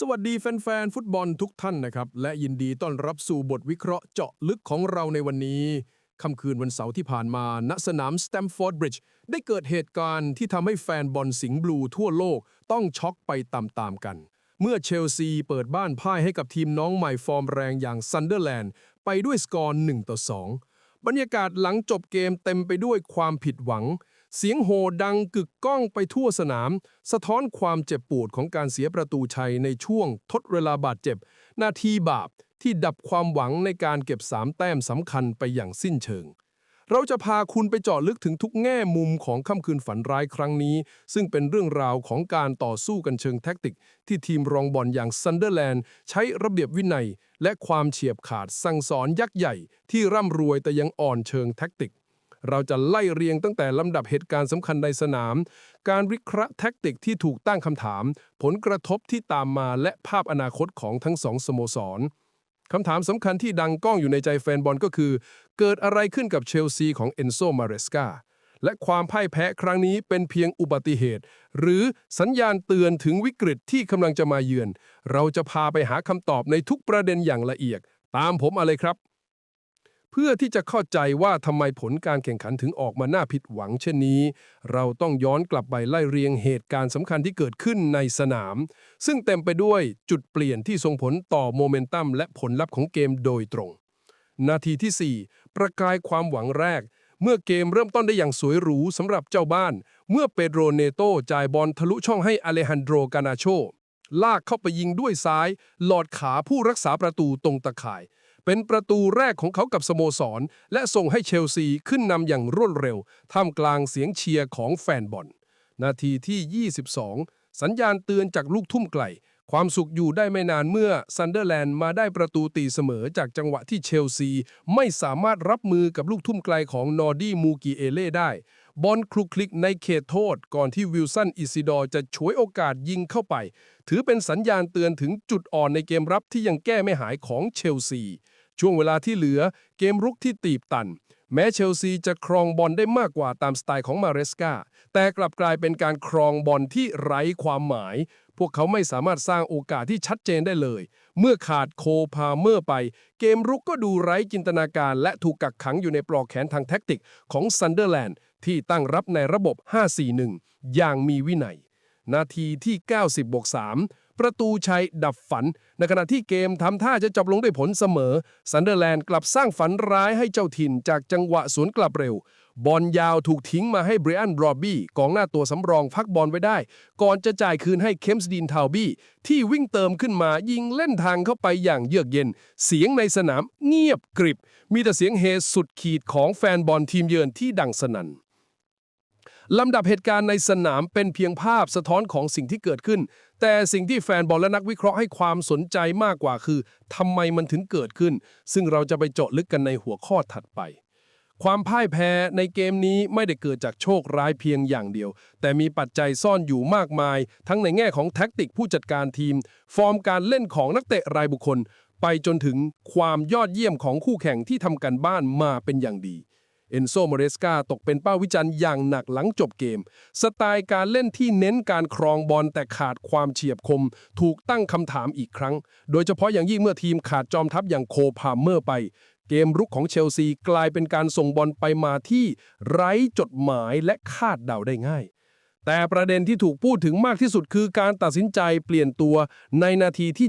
สวัสดีแฟนๆ ฟุตบอลทุกท่านนะครับ และยินดีต้อนรับสู่บทวิเคราะห์เจาะลึกของเราในวันนี้ ค่ำคืนวันเสาร์ที่ผ่านมา ณ สนามสแตมฟอร์ดบริดจ์ได้เกิดเหตุการณ์ที่ทำให้แฟนบอลสิงห์บลูทั่วโลกต้องช็อกไปตามๆกัน เมื่อเชลซีเปิดบ้านพ่ายให้กับทีมน้องใหม่ฟอร์มแรงอย่างซันเดอร์แลนด์ไปด้วยสกอร์1ต่อ2บรรยากาศหลังจบเกมเต็มไปด้วยความผิดหวัง เสียงโห่ดังกึกก้องไปทั่วสนาม สะท้อนความเจ็บปวดของการเสียประตูชัยในช่วงทดเวลาบาดเจ็บ นาทีบาปที่ดับความหวังในการเก็บสามแต้มสำคัญไปอย่างสิ้นเชิง เราจะพาคุณไปเจาะลึกถึงทุกแง่มุมของค่ำคืนฝันร้ายครั้งนี้ ซึ่งเป็นเรื่องราวของการต่อสู้กันเชิงแท็กติก ที่ทีมรองบอลอย่างซันเดอร์แลนด์ใช้ระเบียบวินัย และความเฉียบขาดสั่งสอนยักษ์ใหญ่ ที่ร่ำรวยแต่ยังอ่อนเชิงแท็กติก เราจะไล่เรียงตั้งแต่ลำดับเหตุการณ์สำคัญในสนาม การวิเคราะห์แท็กติกที่ถูกตั้งคำถาม ผลกระทบที่ตามมาและภาพอนาคตของทั้งสองสโมสรคำถามสำคัญที่ดังก้องอยู่ในใจแฟนบอลก็คือ เกิดอะไรขึ้นกับเชลซีของเอนโซมาเรสกาและความพ่ายแพ้ครั้งนี้เป็นเพียงอุบัติเหตุ หรือสัญญาณเตือนถึงวิกฤตที่กำลังจะมาเยือน เราจะพาไปหาคำตอบในทุกประเด็นอย่างละเอียด ตามผมมาเลยครับ เพื่อที่จะเข้าใจว่าทำไมผลการแข่งขันถึงออกมาน่าผิดหวังเช่นนี้ เราต้องย้อนกลับไปไล่เรียงเหตุการณ์สำคัญที่เกิดขึ้นในสนาม ซึ่งเต็มไปด้วยจุดเปลี่ยนที่ส่งผลต่อโมเมนตัมและผลลัพธ์ของเกมโดยตรง นาทีที่ 4 ประกายความหวังแรก เมื่อเกมเริ่มต้นได้อย่างสวยหรูสำหรับเจ้าบ้าน เมื่อเปโดรเนโตจ่ายบอลทะลุช่องให้อเลฮันโดกานาโชลากเข้าไปยิงด้วยซ้าย หลอดขาผู้รักษาประตูตรงตะข่าย เป็นประตูแรกของเขากับสโมสร และส่งให้เชลซีขึ้นนำอย่างรวดเร็ว ท่ามกลางเสียงเชียร์ของแฟนบอล นาทีที่ 22 สัญญาณเตือนจากลูกทุ่มไกล ความสุขอยู่ได้ไม่นานเมื่อซันเดอร์แลนด์มาได้ประตูตีเสมอจากจังหวะที่เชลซี ไม่สามารถรับมือกับลูกทุ่มไกลของนอร์ดี้มูกีเอเล่ได้บอลคลุกคลิกในเขตโทษ ก่อนที่วิลสันอิซิดอร์จะฉวยโอกาสยิงเข้าไป ถือเป็นสัญญาณเตือนถึงจุดอ่อนในเกมรับที่ยังแก้ไม่หายของเชลซี ช่วงเวลาที่เหลือเกมรุกที่ตีบตัน แม้เชลซีจะครองบอลได้มากกว่าตามสไตล์ของมาเรสกาแต่กลับกลายเป็นการครองบอลที่ไร้ความหมาย พวกเขาไม่สามารถสร้างโอกาสที่ชัดเจนได้เลย เมื่อขาดโคพาเมอร์ไป เกมรุกก็ดูไร้จินตนาการและถูกกักขังอยู่ในปลอกแขนทางแท็กติกของซันเดอร์แลนด์ที่ตั้งรับในระบบ 5-4-1 อย่างมีวินัย นาทีที่ 90บวก3 ประตูชัยดับฝัน ในขณะที่เกมทำท่าจะจบลงด้วยผลเสมอ ซันเดอร์แลนด์กลับสร้างฝันร้ายให้เจ้าถิ่นจากจังหวะสวนกลับเร็ว บอลยาวถูกทิ้งมาให้เบรอันบรอบบี้กองหน้าตัวสำรองพักบอลไว้ได้ ก่อนจะจ่ายคืนให้เคมส์ดีนทาวบี้ที่วิ่งเติมขึ้นมายิงเล่นทางเข้าไปอย่างเยือกเย็น เสียงในสนามเงียบกริบ มีแต่เสียงเฮสุดขีดของแฟนบอลทีมเยือนที่ดังสนั่นลำดับเหตุการณ์ในสนามเป็นเพียงภาพสะท้อนของสิ่งที่เกิดขึ้น แต่สิ่งที่แฟนบอลและนักวิเคราะห์ให้ความสนใจมากกว่าคือทำไมมันถึงเกิดขึ้น ซึ่งเราจะไปเจาะลึกกันในหัวข้อถัดไป ความพ่ายแพ้ในเกมนี้ไม่ได้เกิดจากโชคร้ายเพียงอย่างเดียว แต่มีปัจจัยซ่อนอยู่มากมาย ทั้งในแง่ของแท็กติกผู้จัดการทีม ฟอร์มการเล่นของนักเตะรายบุคคล ไปจนถึงความยอดเยี่ยมของคู่แข่งที่ทำกันบ้านมาเป็นอย่างดี เอนโซมเรสกาตกเป็นเป้าวิจารณ์อย่างหนักหลังจบเกม สไตล์การเล่นที่เน้นการครองบอลแต่ขาดความเฉียบคม ถูกตั้งคำถามอีกครั้ง โดยเฉพาะอย่างยิ่งเมื่อทีมขาดจอมทัพอย่างโคพาเมอร์ไป เกมรุกของเชลซีกลายเป็นการส่งบอลไปมาที่ไร้จดหมายและคาดเดาได้ง่าย แต่ประเด็นที่ถูกพูดถึงมากที่สุดคือการตัดสินใจเปลี่ยนตัวในนาทีที่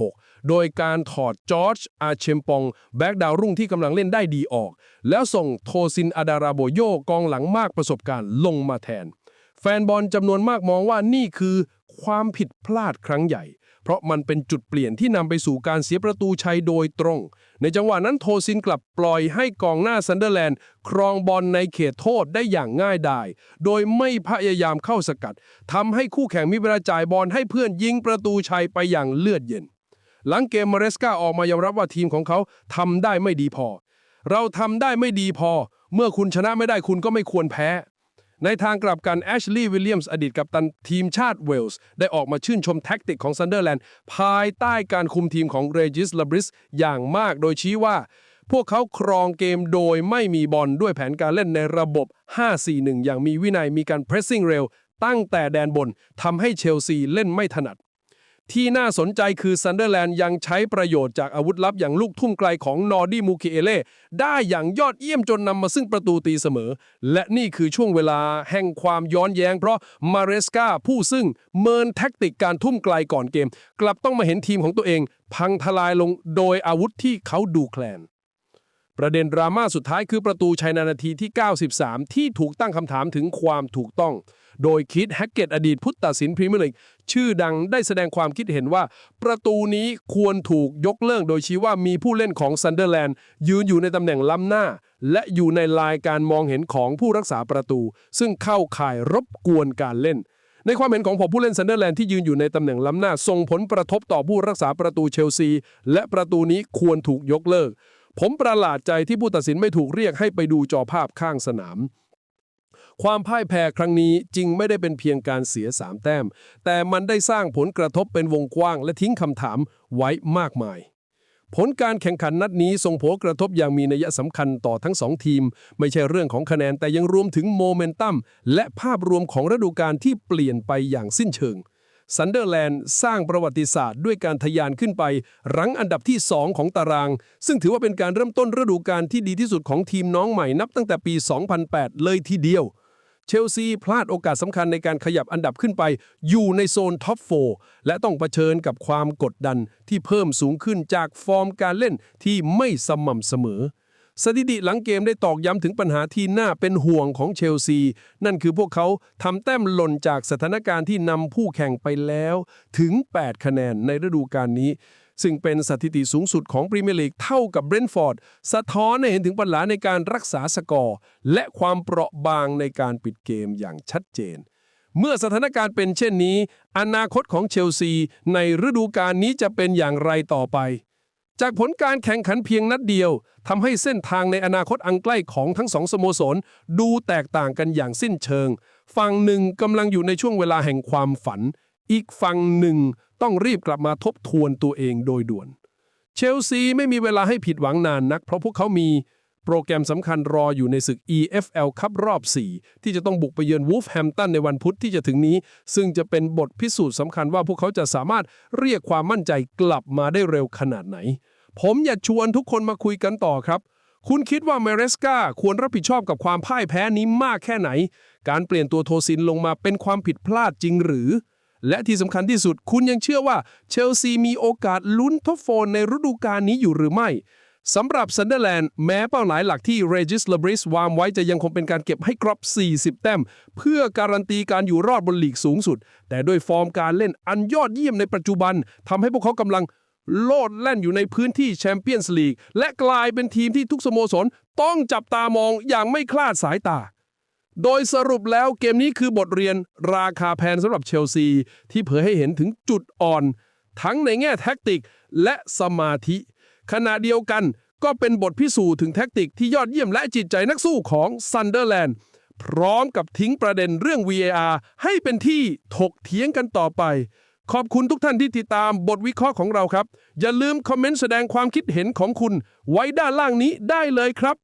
76 โดยการถอดจอร์จอาเชมปอง แบ็กดาวรุ่งที่กำลังเล่นได้ดีออก แล้วส่งโทซินอาดาราโบโยกองหลังมากประสบการณ์ลงมาแทน แฟนบอลจำนวนมากมองว่านี่คือความผิดพลาดครั้งใหญ่ เพราะมันเป็นจุดเปลี่ยนที่นำไปสู่การเสียประตูชัยโดยตรง ในจังหวะนั้นโทซินกลับปล่อยให้กองหน้าซันเดอร์แลนด์ ครองบอลในเขตโทษได้อย่างง่ายดาย โดยไม่พยายามเข้าสกัดทำให้คู่แข่งมีเวลาจ่ายบอลให้เพื่อนยิงประตูชัยไปอย่างเลือดเย็น หลังเกมมาเรสกาออกมายอมรับว่าทีมของเขาทำได้ไม่ดีพอ เราทำได้ไม่ดีพอ เมื่อคุณชนะไม่ได้คุณก็ไม่ควรแพ้ ในทางกลับกันแอชลีย์วิลเลียมส์อดีตกัปตันทีมชาติเวลส์ ได้ออกมาชื่นชมแท็กติกของซันเดอร์แลนด์ภายใต้การคุมทีมของเรจิสลาบริสอย่างมากโดยชี้ว่า พวกเขาครองเกมโดยไม่มีบอลด้วยแผนการเล่นในระบบ 5-4-1 อย่างมีวินัยมีการเพรสซิ่งเร็วตั้งแต่แดนบนทำให้เชลซีเล่นไม่ถนัด ที่น่าสนใจคือซันเดอร์แลนด์ยังใช้ประโยชน์จากอาวุธลับอย่างลูกทุ่มไกลของนอร์ดี้มูคิเอเล่ได้อย่างยอดเยี่ยมจนนำมาซึ่งประตูตีเสมอ และนี่คือช่วงเวลาแห่งความย้อนแย้ง เพราะมาเรสกาผู้ซึ่งเมินแท็กติกการทุ่มไกลก่อนเกม กลับต้องมาเห็นทีมของตัวเอง พังทลายลงโดยอาวุธที่เขาดูแคลน ประเด็นดราม่าสุดท้ายคือประตูชัยนานาทีที่ 93 ที่ถูกตั้งคำถามถึงความถูกต้อง โดยคิดแฮกเกตอดีตผู้ตัดสินพรีเมียร์ลีกชื่อดังได้แสดงความคิดเห็นว่า ประตูนี้ควรถูกยกเลิกโดยชี้ว่ามีผู้เล่นของซันเดอร์แลนด์ยืนอยู่ในตำแหน่งล้ำหน้า และอยู่ในลายการมองเห็นของผู้รักษาประตู ซึ่งเข้าข่ายรบกวนการเล่นในความเห็นของผมผู้เล่นซันเดอร์แลนด์ที่ยืนอยู่ในตำแหน่งล้ำหน้าส่งผลกระทบต่อผู้รักษาประตูเชลซี และประตูนี้ควรถูกยกเลิก ผมประหลาดใจที่ผู้ตัดสินไม่ถูกเรียกให้ไปดูจอภาพข้างสนาม ความพ่ายแพ้ครั้งนี้จริงไม่ได้เป็นเพียงการเสียสามแต้ม แต่มันได้สร้างผลกระทบเป็นวงกว้าง และทิ้งคำถามไว้มากมาย ผลการแข่งขันนัดนี้ส่งผลกระทบอย่างมีนัยสำคัญต่อทั้งสองทีม ไม่ใช่เรื่องของคะแนนแต่ยังรวมถึงโมเมนตัมและภาพรวมของฤดูกาลที่เปลี่ยนไปอย่างสิ้นเชิง ซันเดอร์แลนด์สร้างประวัติศาสตร์ด้วยการทะยานขึ้นไป รั้งอันดับที่ 2 ของตาราง ซึ่งถือว่าเป็นการเริ่มต้นฤดูกาลที่ดีที่สุดของทีมน้องใหม่นับตั้งแต่ปี 2008 เลยทีเดียว เชลซีพลาดโอกาสสำคัญในการขยับอันดับขึ้นไป อยู่ในโซนท็อป 4 และต้องเผชิญกับความกดดันที่เพิ่มสูงขึ้นจากฟอร์มการเล่นที่ไม่สม่ำเสมอ สถิติหลังเกมได้ตอกย้ำถึงปัญหาที่น่าเป็นห่วงของเชลซี นั่นคือพวกเขาทำแต้มหล่นจากสถานการณ์ที่นำผู้แข่งไปแล้วถึง 8 คะแนนในฤดูกาลนี้ ซึ่งเป็นสถิติสูงสุดของพรีเมียร์ลีกเท่ากับเบรนท์ฟอร์ด สะท้อนให้เห็นถึงปัญหาในการรักษาสกอร์ และความเปราะบางในการปิดเกมอย่างชัดเจน เมื่อสถานการณ์เป็นเช่นนี้ อนาคตของเชลซี ในฤดูกาลนี้จะเป็นอย่างไรต่อไป จากผลการแข่งขันเพียงนัดเดียวทำให้เส้นทางในอนาคตอันใกล้ของทั้งสองสโมสร ดูแตกต่างกันอย่างสิ้นเชิง ฝั่งหนึ่งกำลังอยู่ในช่วงเวลาแห่งความฝัน อีกฝั่งหนึ่งต้องรีบกลับมาทบทวนตัวเองโดยด่วน เชลซีไม่มีเวลาให้ผิดหวังนานนัก เพราะพวกเขามี โปรแกรมสำคัญรออยู่ในศึก EFL คัพรอบ 4 ที่จะต้องบุกไปเยือนวูฟแฮมตันในวันพุธที่จะถึงนี้ ซึ่งจะเป็นบทพิสูจน์สำคัญว่าพวกเขาจะสามารถเรียกความมั่นใจกลับมาได้เร็วขนาดไหน ผมอยากชวนทุกคนมาคุยกันต่อครับ คุณคิดว่าเมเรสกาควรรับผิดชอบกับความพ่ายแพ้นี้มากแค่ไหน การเปลี่ยนตัวโทซินลงมาเป็นความผิดพลาดจริงหรือและที่สำคัญที่สุดคุณยังเชื่อว่าเชลซีมีโอกาสลุ้นท็อปโฟนในฤดูกาลนี้อยู่หรือไม่ สำหรับซันเดอร์แลนด์แม้เป้าหมายหลักที่เรจิสลาบริสวางไว้จะยังคงเป็นการเก็บให้ครบ 40 แต้ม เพื่อการันตีการอยู่รอดบนลีกสูงสุด แต่ด้วยฟอร์มการเล่นอันยอดเยี่ยมในปัจจุบันทำให้พวกเขากำลังโลดแล่นอยู่ในพื้นที่แชมเปี้ยนส์ลีกและกลายเป็นทีมที่ทุกสโมสรต้องจับตามองอย่างไม่คลาดสายตา โดยสรุปแล้วเกมนี้คือบทเรียนราคาแพงสำหรับเชลซี ที่เผยให้เห็นถึงจุดอ่อน ทั้งในแง่แท็กติกและสมาธิ ขณะเดียวกันก็เป็นบทพิสูจน์ถึงแท็กติกที่ยอดเยี่ยมและจิตใจนักสู้ของซันเดอร์แลนด์พร้อมกับทิ้งประเด็นเรื่อง VAR ให้เป็นที่ถกเถียงกันต่อไป ขอบคุณทุกท่านที่ติดตามบทวิเคราะห์ของเราครับ อย่าลืมคอมเมนต์แสดงความคิดเห็นของคุณ ไว้ด้านล่างนี้ได้เลยครับ